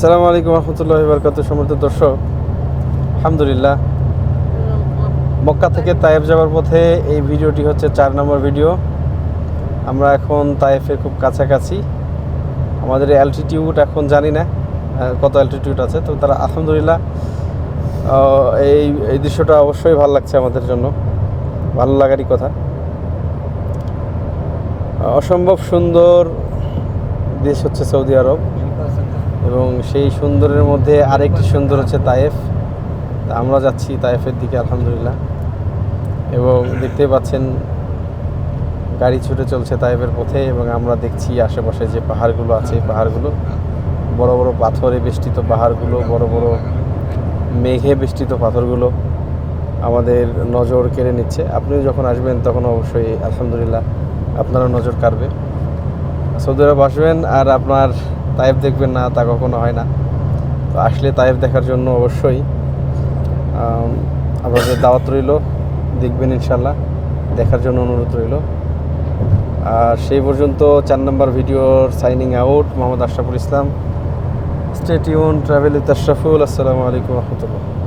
আসসালামু আলাইকুম রহমতুল্লাহ বরকাত সমৃদ্ধ দর্শক। আলহামদুলিল্লাহ। মক্কা থেকে তায়েফ যাওয়ার পথে এই ভিডিওটি হচ্ছে চার নম্বর ভিডিও। আমরা এখন তায়েফের খুব কাছাকাছি। আমাদের অ্যালটিটিউড এখন জানি না কত অ্যালটিটিউড আছে, তো তারা আলহামদুলিল্লাহ এই এই দৃশ্যটা অবশ্যই ভালো লাগছে আমাদের জন্য। ভালো লাগারই কথা। অসম্ভব সুন্দর দেশ হচ্ছে সৌদি আরব। এবং সেই সুন্দরের মধ্যে আরেকটি সুন্দর হচ্ছে তায়েফ। তা আমরা যাচ্ছি তায়েফের দিকে, আলহামদুলিল্লাহ। এবং দেখতে পাচ্ছেন, গাড়ি ছুটে চলছে তায়েফের পথে এবং আমরা দেখছি আশেপাশে যে পাহাড়গুলো আছে পাহাড়গুলো। বড় বড় পাথরে বেষ্টিত পাহাড়গুলো, বড় বড় মেঘে বেষ্টিত পাথরগুলো আমাদের নজর কেড়ে নিচ্ছে। আপনিও যখন আসবেন তখন অবশ্যই, আলহামদুলিল্লাহ, আপনারও নজর কাড়বে। সৌদি আরব আসবেন আর আপনার তাইফ দেখবেন না, তা কখনো হয় না। তো আসলে তাইফ দেখার জন্য অবশ্যই আপনাদের দাওয়াত রইল, দেখবেন ইনশাল্লাহ, দেখার জন্য অনুরোধ রইল। আর সেই পর্যন্ত চার নম্বর ভিডিওর signing out Mohammad Ashraful Islam. Stay tuned travel with Ashraful আসসালামু আলাইকুম, রহমতুল্লাহ।